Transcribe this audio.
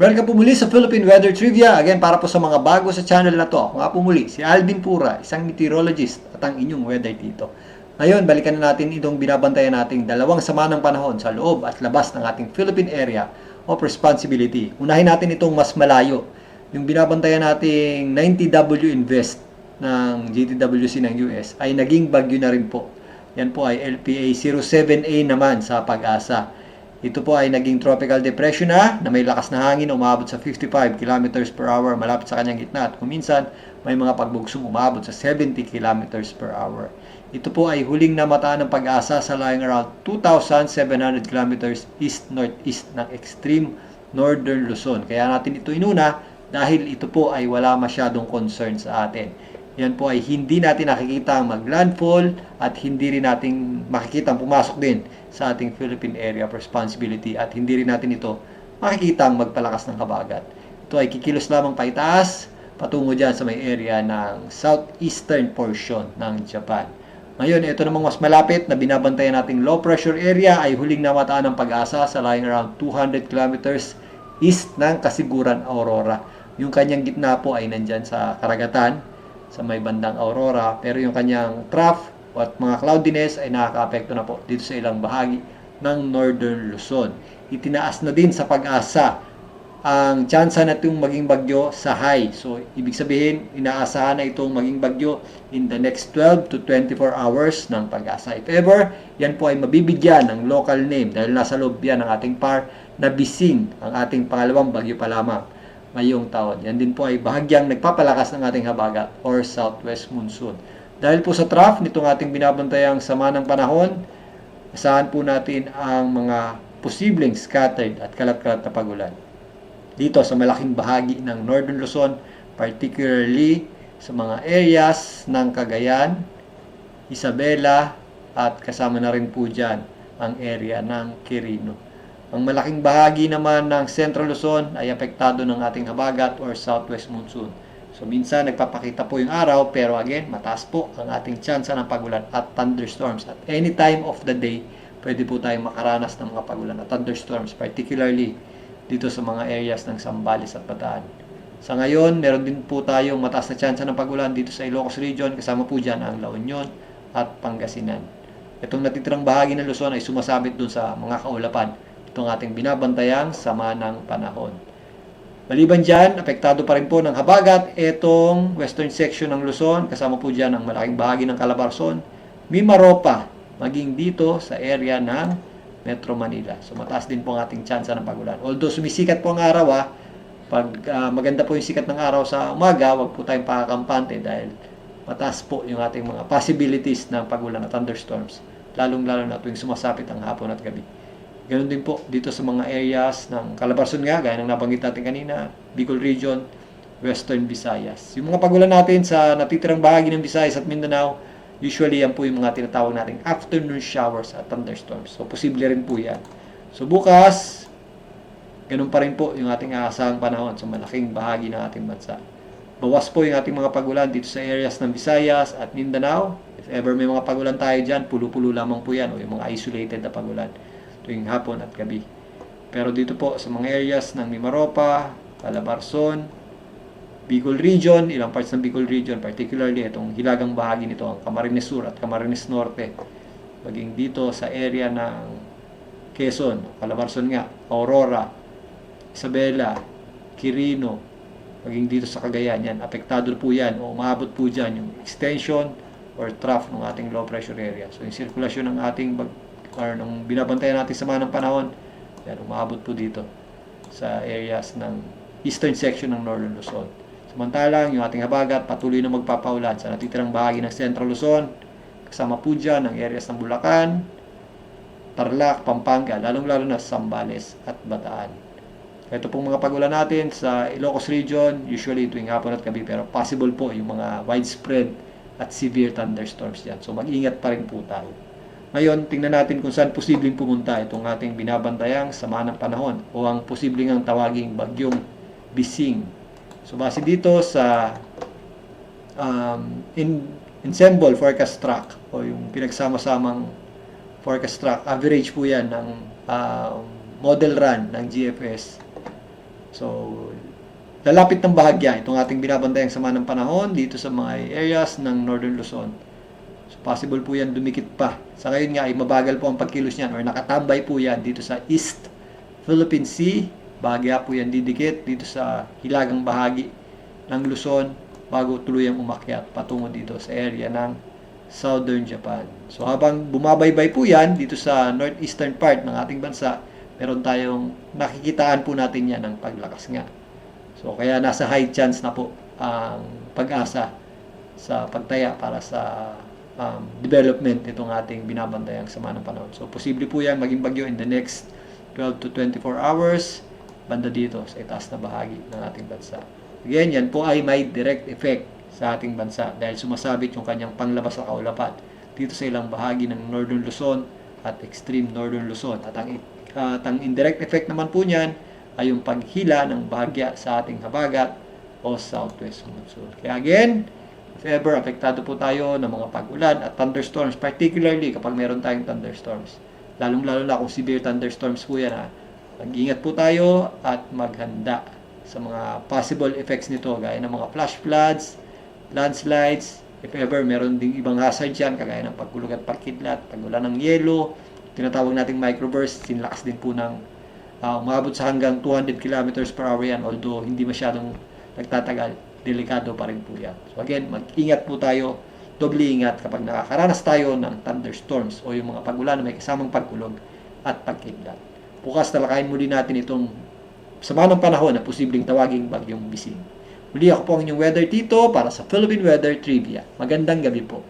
Welcome po muli sa Philippine Weather Trivia. Again, para po sa mga bago sa channel na to. Ako nga po muli, si Alvin Pura, isang meteorologist at ang inyong weather dito. Ngayon, balikan na natin itong binabantayan nating dalawang sama ng panahon sa loob at labas ng ating Philippine Area of Responsibility. Unahin natin itong mas malayo. Yung binabantayan nating 90W Invest ng GTWC ng US ay naging bagyo na rin po. Yan po ay LPA 07A naman sa pag-asa. Ito po ay naging tropical depression na na may lakas na hangin umabot sa 55 km per hour malapit sa kanyang gitna at kuminsan may mga pagbugsong umabot sa 70 km per hour. Ito po ay huling namataan ng pag-asa sa lying around 2,700 km east-northeast ng extreme northern Luzon. Kaya natin ito inuna dahil ito po ay wala masyadong concern sa atin. Yan po ay hindi natin nakikita maglandfall at hindi rin natin makikita pumasok din sa ating Philippine Area of Responsibility at hindi rin natin ito makikita ang magpalakas ng habagat. Ito ay kikilos lamang paitaas patungo dyan sa may area ng southeastern portion ng Japan. Ngayon, ito namang mas malapit na binabantayan nating low pressure area ay huling namataan ng pag-asa sa lying around 200 kilometers east ng Kasiguran, Aurora. Yung kanyang gitna po ay nandyan sa karagatan sa may bandang Aurora pero yung kanyang trough at mga cloudiness ay nakaka-apekto na po dito sa ilang bahagi ng Northern Luzon. Itinaas na din sa pag-asa ang tsansa na itong maging bagyo sa high. So, ibig sabihin, inaasahan na itong maging bagyo in the next 12 to 24 hours ng pag-asa. If ever, yan po ay mabibigyan ng local name dahil nasa loob yan ng ating par na bising ang ating pangalawang bagyo pa lamang ngayong taon. Yan din po ay bahagyang nagpapalakas ng ating habagat or southwest monsoon. Dahil po sa trough nitong ating binabantayang sama ng panahon, asahan po natin ang mga posibleng scattered at kalat-kalat na pagulan. Dito sa malaking bahagi ng Northern Luzon, particularly sa mga areas ng Cagayan, Isabela, at kasama na rin po dyan ang area ng Quirino. Ang malaking bahagi naman ng Central Luzon ay apektado ng ating habagat or southwest monsoon. So minsan nagpapakita po yung araw pero again mataas po ang ating tsansa ng pagulan at thunderstorms. At any time of the day, pwede po tayong makaranas ng mga pagulan at thunderstorms, particularly dito sa mga areas ng Sambales at Bataan. Sa ngayon, meron din po tayong mataas na tsansa ng pagulan dito sa Ilocos Region, kasama po dyan ang La Union at Pangasinan. Itong natitirang bahagi ng Luzon ay sumasabit dun sa mga kaulapan. Itong ating binabantayang sama ng panahon. Maliban dyan, apektado pa rin po ng habagat itong western section ng Luzon, kasama po dyan ang malaking bahagi ng Calabarzon, Mimaropa, maging dito sa area ng Metro Manila. So mataas din po ang ating tsansa ng pagulan. Although sumisikat po ang araw ah, pag ah, maganda po yung sikat ng araw sa umaga, wag po tayong pakakampante dahil mataas po yung ating mga possibilities ng pagulan at thunderstorms. Lalong-lalo na tuwing sumasapit ang hapon at gabi. Ganun din po dito sa mga areas ng Calabarzon nga, gaya ng nabanggit natin kanina, Bicol Region, Western Visayas. Yung mga pagulan natin sa natitirang bahagi ng Visayas at Mindanao, Usually, yan po yung mga tinatawag nating afternoon showers at thunderstorms. So, posible rin po yan. So, bukas, ganun pa rin po yung ating aasahang panahon sa malaking bahagi ng ating bansa. Bawas po yung ating mga pagulan dito sa areas ng Visayas at Mindanao. If ever may mga pagulan tayo dyan, pulo-pulo lamang po yan o yung mga isolated na pagulan tuwing hapon at gabi. Pero dito po sa mga areas ng Mimaropa, Calabarzon, Bicol Region, ilang parts ng Bicol Region, particularly itong hilagang bahagi nito, ang Camarines Sur at Camarines Norte, maging dito sa area ng Quezon, Calabarzon nga, Aurora, Isabela, Quirino, maging dito sa Cagayan, yan, apektado po yan, o umabot po dyan yung extension or trough ng ating low pressure area. So, yung sirkulasyon ng ating bag, or ng binabantayan natin sa mga ng panahon, yan, umabot po dito sa areas ng eastern section ng Northern Luzon. Samantalang yung ating habagat patuloy na magpapaulan sa natitirang bahagi ng Central Luzon, kasama po dyan ang areas ng Bulacan, Tarlac, Pampanga, lalong-lalo na Sambales at Bataan. Ito pong mga pagulan natin sa Ilocos Region, usually tuwing hapon at gabi, pero possible po yung mga widespread at severe thunderstorms dyan. So mag-ingat pa rin po tayo. Ngayon, tingnan natin kung saan posibleng pumunta itong ating binabantayang sama ng panahon o ang posibleng ang tawaging bagyong bising So, base dito sa um, in, ensemble forecast track o yung pinagsama-samang forecast track, average po yan ng uh, model run ng GFS. So, lalapit ng bahagya itong ating binabantayang sama ng panahon dito sa mga areas ng Northern Luzon. Possible po yan dumikit pa. Sa ngayon nga ay mabagal po ang pagkilos niyan or nakatambay po yan dito sa East Philippine Sea. Bahagya po yan didikit dito sa hilagang bahagi ng Luzon bago tuluyang umakyat patungo dito sa area ng Southern Japan. So habang bumabaybay po yan dito sa northeastern part ng ating bansa, meron tayong nakikitaan po natin yan ng paglakas nga. So kaya nasa high chance na po ang pag-asa sa pagtaya para sa um, development itong ating binabantayang sama ng panahon. So posible po yan maging bagyo in the next 12 to 24 hours banda dito sa itaas na bahagi ng ating bansa. Again, yan po ay may direct effect sa ating bansa dahil sumasabit yung kanyang panglabas sa kaulapat dito sa ilang bahagi ng Northern Luzon at extreme Northern Luzon. At ang, at ang indirect effect naman po niyan ay yung paghila ng bahagya sa ating habagat o southwest monsoon. Kaya again, if ever apektado po tayo ng mga pag-ulan at thunderstorms, particularly kapag meron tayong thunderstorms. Lalong-lalo na kung severe thunderstorms po yan ha. Mag-ingat po tayo at maghanda sa mga possible effects nito gaya ng mga flash floods, landslides, if ever meron ding ibang hazard dyan kagaya ng pagkulog at pagkidlat, pagulan ng yelo, tinatawag nating microburst, sinlakas din po ng uh, umabot sa hanggang 200 kilometers per hour yan although hindi masyadong nagtatagal, delikado pa rin po yan. So again, mag-ingat po tayo, doble ingat kapag nakakaranas tayo ng thunderstorms o yung mga pagulan na may kasamang pagkulog at pagkidlat. Bukas talakayin muli natin itong sama ng panahon na posibleng tawaging bagyong bising. Muli ako po ang inyong weather tito para sa Philippine Weather Trivia. Magandang gabi po.